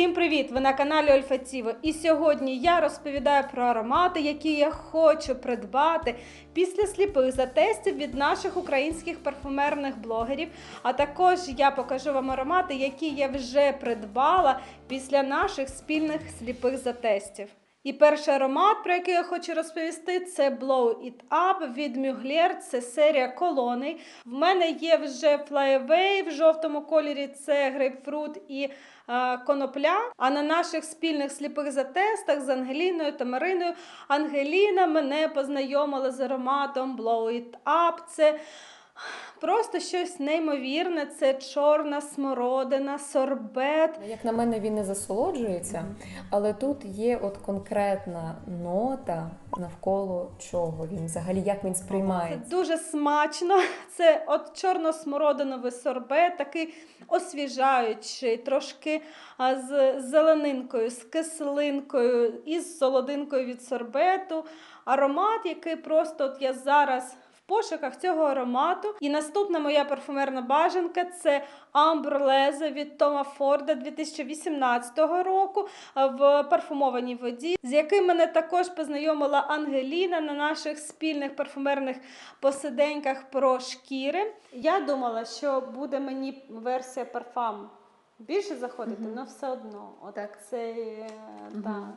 Всім привіт! Ви на каналі Ольфа Ціво. І сьогодні я розповідаю про аромати, які я хочу придбати після сліпих затестів від наших українських парфумерних блогерів. А також я покажу вам аромати, які я вже придбала після наших спільних сліпих затестів. І перший аромат, про який я хочу розповісти, це Blow It Up від Mugler. Це серія колоней. В мене є вже Fly в жовтому кольорі, це грейпфрут і е, конопля. А на наших спільних сліпих затестах з Ангеліною та Мариною Ангеліна мене познайомила з ароматом Blow It Up. Це просто щось неймовірне. Це чорна смородина, сорбет. Як на мене, він не засолоджується, але тут є от конкретна нота навколо чого він взагалі як він Це сприймається. дуже смачно. Це от чорно-смородиновий сорбет, такий освіжаючий, трошки з зеленинкою, з кислинкою і з солодинкою від сорбету. Аромат, який просто от я зараз. Пошуках цього аромату. І наступна моя парфумерна бажанка це Амбрлезе від Тома Форда 2018 року в парфумованій воді, з яким мене також познайомила Ангеліна на наших спільних парфумерних посиденьках про шкіри. Я думала, що буде мені версія парфам більше заходити, але все одно. От Так. це е, та.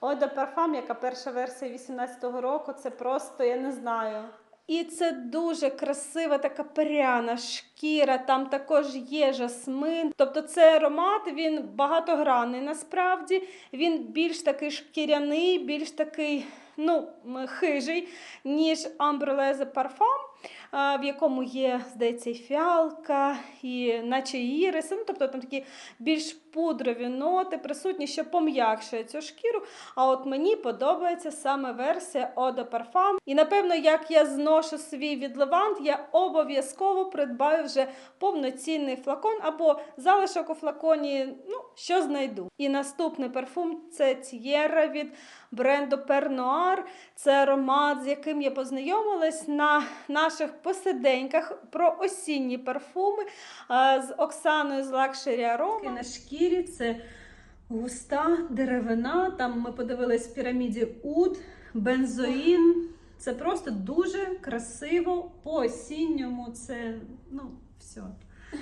Ода парфам, яка перша версія 18-го року, це просто я не знаю. І це дуже красива така пряна шкіра, там також є жасмин. Тобто цей аромат він багатогранний насправді. Він більш такий шкіряний, більш такий ну, хижий, ніж Ambreleze Parfum, а, в якому є, здається, і фіалка, і наче іриси. Ну, тобто там такі більш пудрові ноти присутні, що пом'якшує цю шкіру. А от мені подобається саме версія Eau de Parfum. І напевно, як я зношу свій від Levant, я обов'язково придбаю вже повноцінний флакон або залишок у флаконі, ну, що знайду. І наступний парфум це Тієра від бренду Noir. Це аромат, з яким я познайомилась на наших посиденьках про осінні парфуми з Оксаною з Luxury Aroma. На шкірі це густа деревина. Там ми подивились в піраміді Уд, бензоїн. Це просто дуже красиво по осінньому. Це ну все.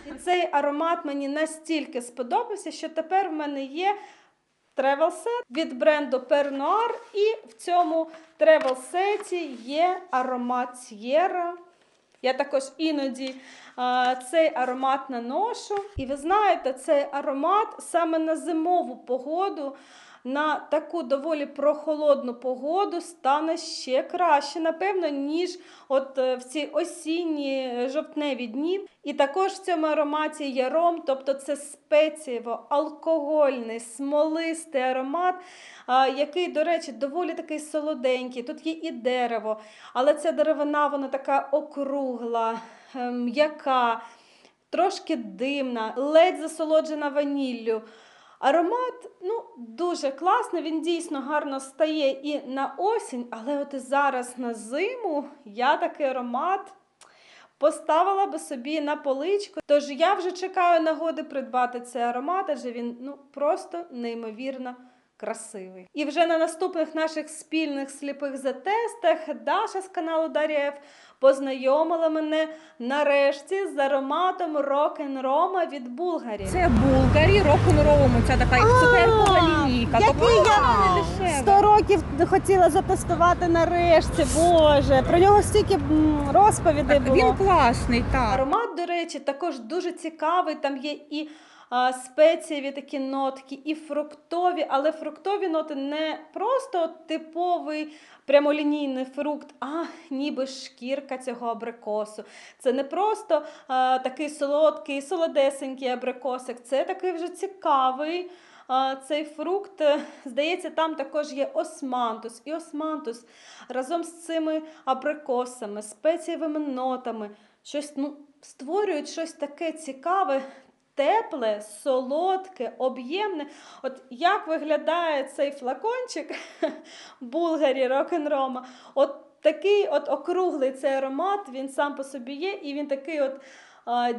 І цей аромат мені настільки сподобався, що тепер в мене є тревел сет від бренду Père Noir. І в цьому тревел сеті є аромат Sierra. Я також іноді а, цей аромат наношу. І ви знаєте, цей аромат саме на зимову погоду, на таку доволі прохолодну погоду стане ще краще, напевно, ніж от е, в ці осінні е, жовтневі дні. І також в цьому ароматі є ром, тобто це спецієво, алкогольний, смолистий аромат, який, до речі, доволі такий солоденький. Тут є і дерево, але ця деревина, вона така округла, е, м'яка, трошки димна, ледь засолоджена ваніллю. Аромат ну, дуже класний, він дійсно гарно стає і на осінь, але от зараз на зиму я такий аромат поставила би собі на поличку. Тож я вже чекаю нагоди придбати цей аромат, адже він ну, просто неймовірно красивий. І вже на наступних наших спільних сліпих затестах Даша з каналу Дар'я познайомила мене нарешті з ароматом Rock'n'Roma від Булгарі. Це Булгарі, рок-н-ролому, ця така як цукеркова лінійка. який Тобто я вона не дешева. Сто років хотіла затестувати нарешті. Боже, про нього стільки розповідей було. Він класний, так. Аромат, до речі, також дуже цікавий. Там є і спецієві такі нотки, і фруктові, але фруктові ноти не просто типовий прямолінійний фрукт, а ніби шкірка цього абрикосу. Це не просто а, такий солодкий, солодесенький абрикосик, це такий вже цікавий. Цей фрукт, здається, там також є османтус. І османтус разом з цими абрикосами, спецієвими нотами, щось ну, створюють щось таке цікаве, тепле, солодке, об'ємне. От як виглядає цей флакончик Булгарі Рок-н-Рома? От такий от округлий цей аромат, він сам по собі є, і він такий от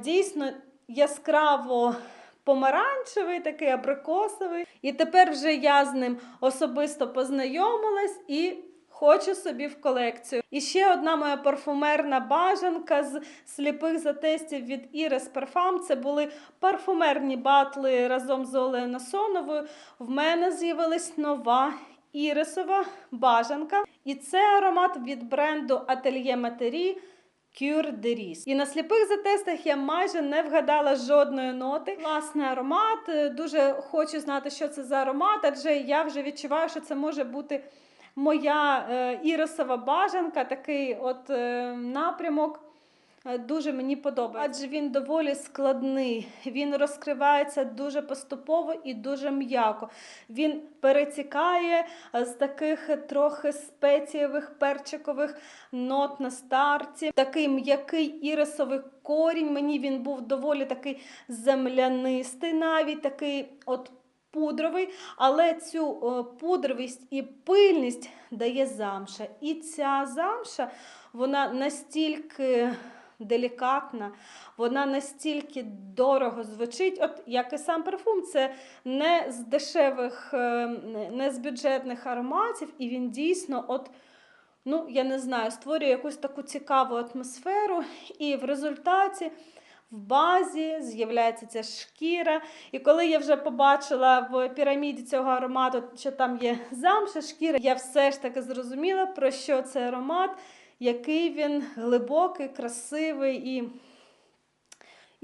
дійсно яскраво помаранчевий, такий абрикосовий. І тепер вже я з ним особисто познайомилась і. Хочу собі в колекцію. І ще одна моя парфумерна бажанка з сліпих затестів від Iris Parfum. Це були парфумерні батли разом з Олею Насоновою. В мене з'явилась нова ірисова бажанка. І це аромат від бренду Atelier Materie Cure de Ris. І на сліпих затестах я майже не вгадала жодної ноти. Класний аромат. Дуже хочу знати, що це за аромат, адже я вже відчуваю, що це може бути моя е, ірисова бажанка, такий от е, напрямок. е, Дуже мені подобається, адже він доволі складний. Він розкривається дуже поступово і дуже м'яко. Він перетікає е, з таких трохи спецієвих перчикових нот на старті. Такий м'який ірисовий корінь. Мені він був доволі такий землянистий, навіть такий от пудровий, але цю е, пудровість і пильність дає замша. І ця замша, вона настільки делікатна, вона настільки дорого звучить, от як і сам парфум, це не з дешевих, е, не з бюджетних ароматів, і він дійсно, от, ну, я не знаю, створює якусь таку цікаву атмосферу, і в результаті. В базі з'являється ця шкіра. І коли я вже побачила в піраміді цього аромату, що там є замша, шкіра, я все ж таки зрозуміла, про що це аромат, який він глибокий, красивий і.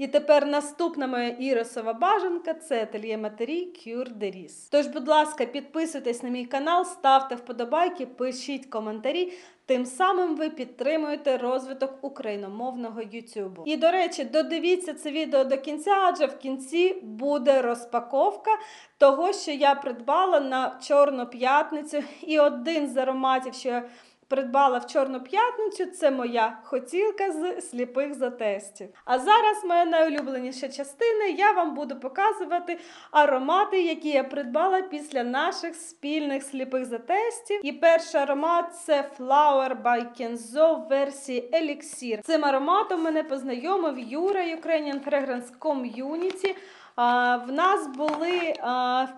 І тепер наступна моя ірисова бажанка це Ательє Матері de Тож, будь ласка, підписуйтесь на мій канал, ставте вподобайки, пишіть коментарі. Тим самим ви підтримуєте розвиток україномовного Ютубу. І до речі, додивіться це відео до кінця, адже в кінці буде розпаковка того, що я придбала на Чорну п'ятницю. І один з ароматів, що я придбала в Чорну п'ятницю, це моя хотілка з сліпих затестів. А зараз моя найулюбленіша частина. Я вам буду показувати аромати, які я придбала після наших спільних сліпих затестів. І перший аромат це Flower by Kenzo в версії Elixir. Цим ароматом мене познайомив Юра Ukrainian Fragrance Community. В нас були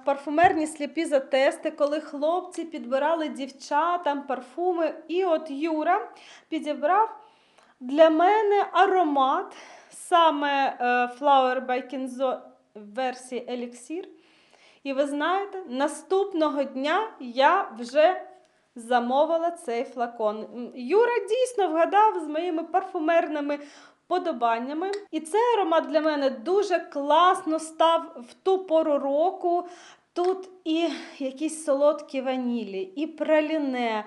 парфумерні сліпі затести, коли хлопці підбирали дівчатам парфуми. І от Юра підібрав для мене аромат, саме е, Flower by Kenzo версії Elixir. І ви знаєте, наступного дня я вже замовила цей флакон. Юра дійсно вгадав з моїми парфумерними подобаннями. І цей аромат для мене дуже класно став в ту пору року. Тут і якісь солодкі ванілі, і праліне,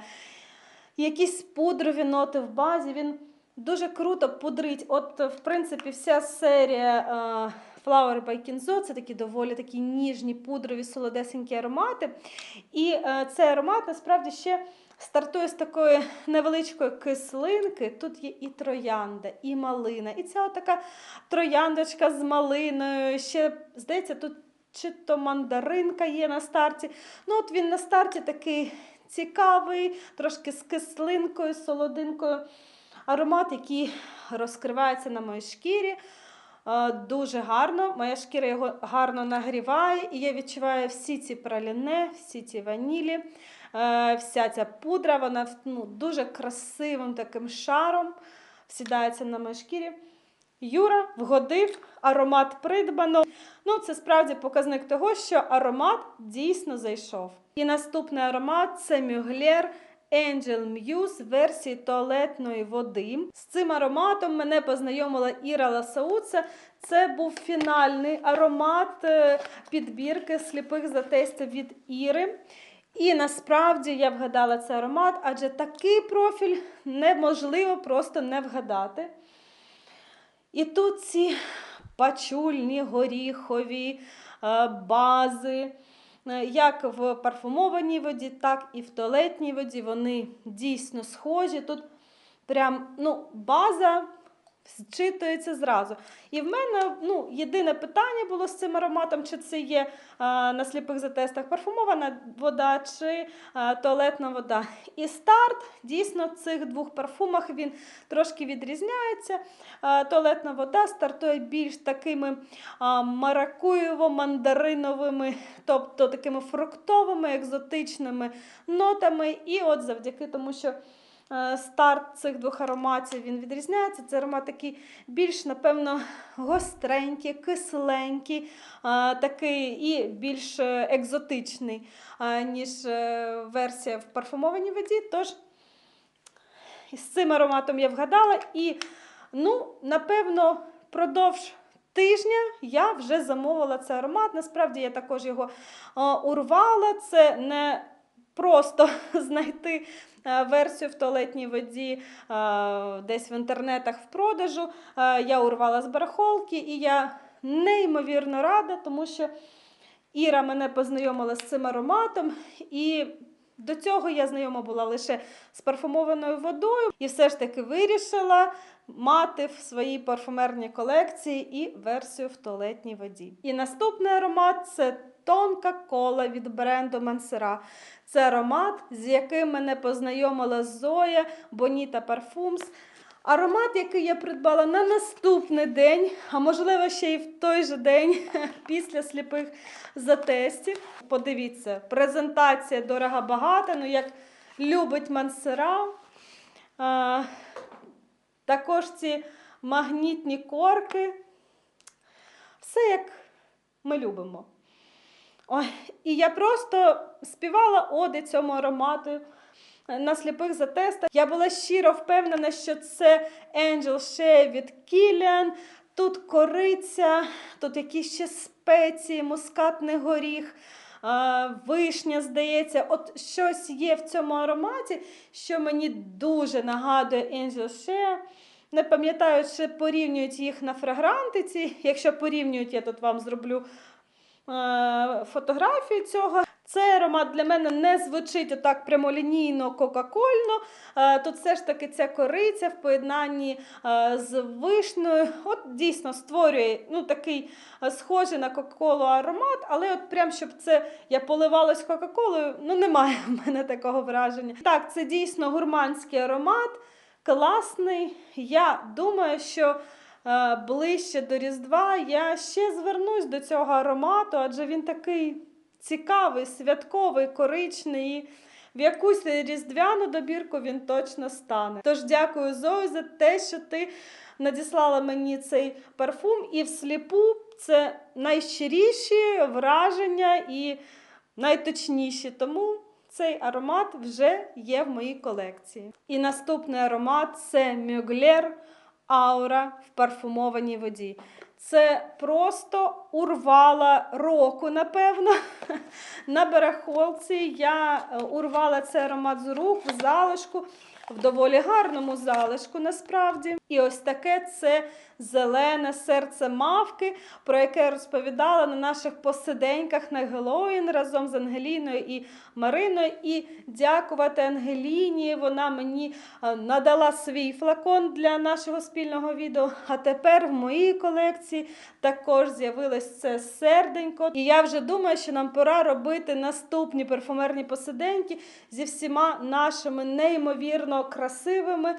якісь пудрові ноти в базі. Він дуже круто пудрить. От, в принципі, вся серія е, Flower by Kenzo це такі доволі такі ніжні, пудрові, солодесенькі аромати. І е, цей аромат насправді ще стартує з такої невеличкої кислинки. Тут є і троянда, і малина. І ця така трояндочка з малиною. Ще, здається, тут чи то мандаринка є на старті. Ну, от він на старті такий цікавий, трошки з кислинкою, солодинкою. Аромат, який розкривається на моїй шкірі. Е, Дуже гарно. Моя шкіра його гарно нагріває, і я відчуваю всі ці праліне, всі ці ванілі, вся ця пудра, вона ну, дуже красивим таким шаром сідається на моїй шкірі. Юра вгодив, аромат придбано. Ну, це справді показник того, що аромат дійсно зайшов. І наступний аромат це Мюглер Angel Muse версії туалетної води. З цим ароматом мене познайомила Іра Ласауца. Це був фінальний аромат е, підбірки сліпих затестів від Іри. І насправді я вгадала цей аромат, адже такий профіль неможливо просто не вгадати. І тут ці пачульні, горіхові е, бази, е, як в парфумованій воді, так і в туалетній воді, вони дійсно схожі. Тут прям ну, база зчитується зразу. І в мене ну, єдине питання було з цим ароматом, чи це є а, на сліпих затестах парфумована вода чи а, туалетна вода. І старт дійсно в цих двох парфумах він трошки відрізняється. А, туалетна вода стартує більш такими маракуєво-мандариновими, тобто такими фруктовими, екзотичними нотами. І от завдяки тому, що старт цих двох ароматів він відрізняється. Це аромат такий більш, напевно, гостренький, кисленький, е, такий і більш е, екзотичний, е, ніж е, версія в парфумованій воді. Тож з цим ароматом я вгадала. І, ну, напевно, продовж тижня я вже замовила цей аромат. Насправді я також його е, урвала. Це не просто знайти е, версію в туалетній воді е, десь в інтернетах в продажу. Е, Я урвала з барахолки, і я неймовірно рада, тому що Іра мене познайомила з цим ароматом. І до цього я знайома була лише з парфумованою водою, і все ж таки вирішила мати в своїй парфумерній колекції і версію в туалетній воді. І наступний аромат це тонка кола від бренду Мансера. Це аромат, з яким мене познайомила Зоя Боніта Парфумс. Аромат, який я придбала на наступний день, а можливо ще й в той же день після сліпих затестів. Подивіться, презентація дорога багата, ну як любить Мансера. А, також ці магнітні корки. Все як ми любимо. Ой, і я просто співала оди цьому аромату на сліпих затестах. Я була щиро впевнена, що це Angel Shea від Kilian. Тут кориця, тут якісь ще спеції, мускатний горіх, вишня, здається. От щось є в цьому ароматі, що мені дуже нагадує Angel Shea. Не пам'ятаю, чи порівнюють їх на фрагрантиці. Якщо порівнюють, я тут вам зроблю фотографію цього. Цей аромат для мене не звучить отак прямолінійно кока-кольно. Е, Тут все ж таки ця кориця в поєднанні е, з вишнею. От дійсно створює ну, такий е, схожий на Кока-Колу аромат, але от прям щоб це я поливалась Кока-Колою, ну немає в мене такого враження. Так, це дійсно гурманський аромат, класний. Я думаю, що ближче до Різдва я ще звернусь до цього аромату, адже він такий цікавий, святковий, коричний. В якусь різдвяну добірку він точно стане. Тож дякую Зою за те, що ти надіслала мені цей парфум, і всліпу це найщиріші враження і найточніші. Тому цей аромат вже є в моїй колекції. І наступний аромат це Мюглер Аура в парфумованій воді. Це просто урвала року, напевно. На барахолці я е, урвала цей аромат з рук в залишку, в доволі гарному залишку насправді. І ось таке це зелене серце мавки, про яке я розповідала на наших посиденьках на Геловін разом з Ангеліною і Мариною. І дякувати Ангеліні. Вона мені е, надала свій флакон для нашого спільного відео. А тепер в моїй колекції також з'явилось це серденько. І я вже думаю, що нам пора робити наступні парфумерні посиденьки зі всіма нашими неймовірно красивими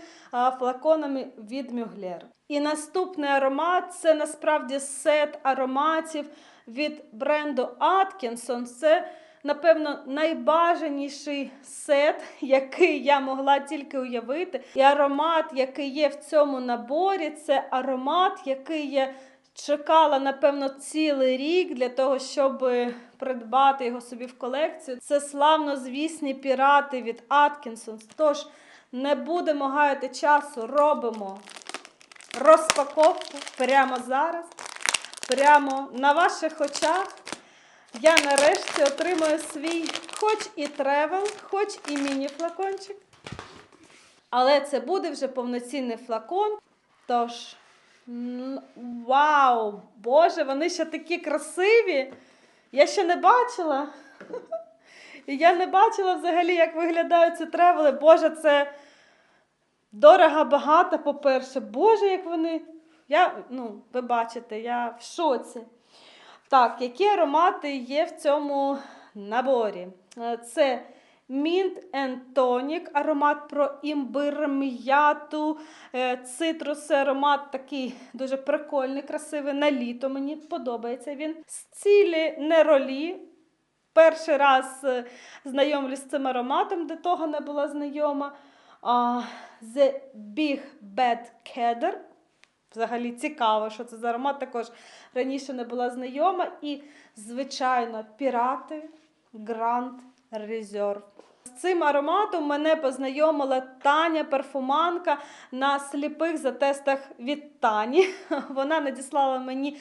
флаконами від Мюглер. І наступний аромат це насправді сет ароматів від бренду Atkinson. Це Напевно, найбажаніший сет, який я могла тільки уявити. І аромат, який є в цьому наборі, це аромат, який я чекала, напевно, цілий рік для того, щоб придбати його собі в колекцію. Це славно звісні пірати від Atkinson. Тож не будемо гаяти часу, робимо розпаковку прямо зараз, прямо на ваших очах. Я нарешті отримую свій хоч і тревел, хоч і міні-флакончик. Але це буде вже повноцінний флакон. Тож, вау! Боже, вони ще такі красиві! Я ще не бачила. І Я не бачила взагалі, як виглядають ці тревели. Боже, це Дорого багато, по-перше. Боже, як вони. Я, ну, ви бачите, я в шоці. Так, які аромати є в цьому наборі? Е, Це and Tonic, аромат про імбир, м'яту, е, цитрус, аромат такий дуже прикольний, красивий. На літо мені подобається він. Стілі неролі. Перший раз е, знайомлюсь з цим ароматом, до того не була знайома. Uh, The Big Bad Cedar. Взагалі цікаво, що це за аромат. Також раніше не була знайома. І, звичайно, пірати Grand Reserve. Цим ароматом мене познайомила Таня, парфуманка на сліпих затестах від Тані. Вона надіслала мені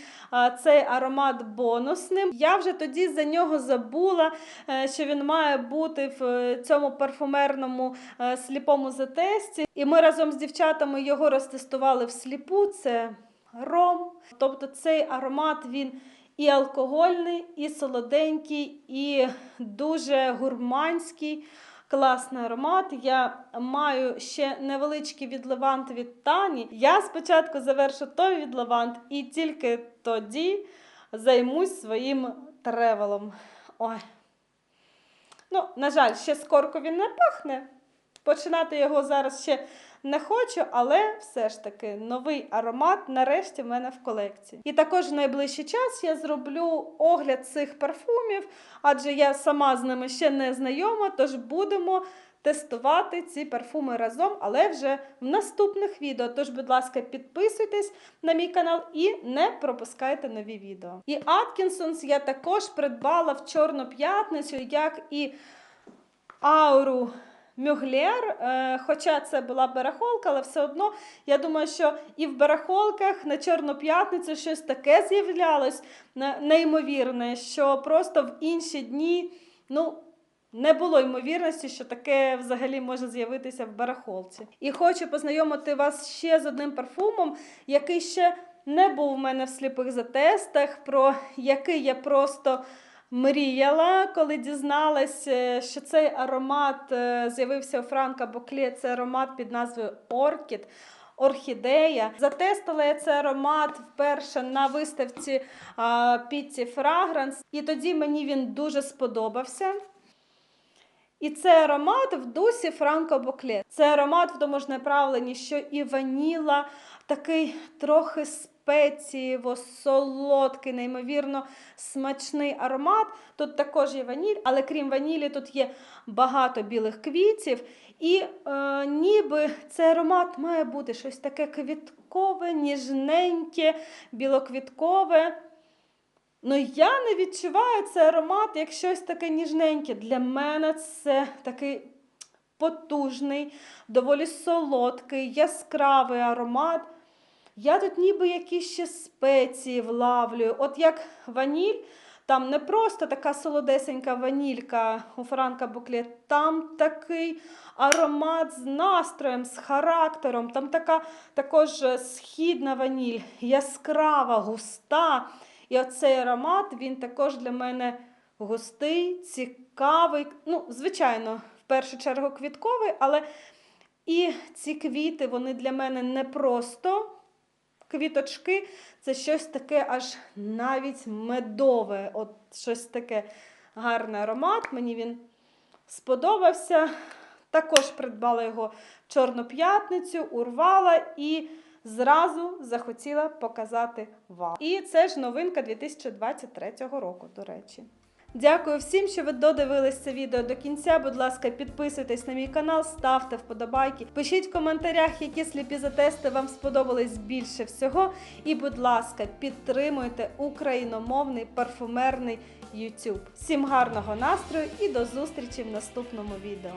цей аромат бонусним. Я вже тоді за нього забула, е, що він має бути в е, цьому парфумерному е, сліпому затесті. І ми разом з дівчатами його розтестували всліпу. Це ром. Тобто цей аромат він і алкогольний, і солоденький, і дуже гурманський. Класний аромат. Я маю ще невеличкий відливант від Тані. Я спочатку завершу той відливант і тільки тоді займусь своїм тревелом. Ой. Ну, на жаль, ще скорку він не пахне. Починати його зараз ще не хочу, але все ж таки новий аромат нарешті в мене в колекції. І також в найближчий час я зроблю огляд цих парфумів, адже я сама з ними ще не знайома, тож будемо тестувати ці парфуми разом, але вже в наступних відео. Тож, будь ласка, підписуйтесь на мій канал і не пропускайте нові відео. І Аткінсонс я також придбала в Чорну п'ятницю, як і ауру Мюглер, е, хоча це була барахолка, але все одно я думаю, що і в барахолках на Чорну п'ятницю щось таке з'являлось неймовірне, що просто в інші дні ну, не було ймовірності, що таке взагалі може з'явитися в барахолці. І хочу познайомити вас ще з одним парфумом, який ще не був в мене в сліпих затестах, про який я просто мріяла, коли дізналась, е, що цей аромат е, з'явився у Франка Боклє. Це аромат під назвою Оркід. Орхідея. Затестила я цей аромат вперше на виставці Пітті Фрагранс, і тоді мені він дуже сподобався. І цей аромат в дусі Франко Бокле. Це аромат в тому ж направленні, що і ваніла, такий трохи спецієво, солодкий, неймовірно смачний аромат. Тут також є ваніль, але крім ванілі, тут є багато білих квітів. І е, ніби цей аромат має бути щось таке квіткове, ніжненьке, білоквіткове. Ну, я не відчуваю цей аромат як щось таке ніжненьке. Для мене це такий потужний, доволі солодкий, яскравий аромат. Я тут ніби якісь ще спеції влавлюю. От як ваніль, там не просто така солодесенька ванілька у Франка Буклє, там такий аромат з настроєм, з характером, там така також е, східна ваніль, яскрава, густа. І оцей аромат, він також для мене густий, цікавий. Ну, звичайно, в першу чергу квітковий, але і ці квіти, вони для мене не просто квіточки, це щось таке аж навіть медове. От щось таке гарний аромат. Мені він сподобався. Також придбала його Чорну п'ятницю, урвала і зразу захотіла показати вам. І це ж новинка 2023 року, до речі. Дякую всім, що ви додивились це відео до кінця. Будь ласка, підписуйтесь на мій канал, ставте вподобайки, пишіть в коментарях, які сліпі затести вам сподобались більше всього. І, будь ласка, підтримуйте україномовний парфумерний YouTube. Всім гарного настрою і до зустрічі в наступному відео.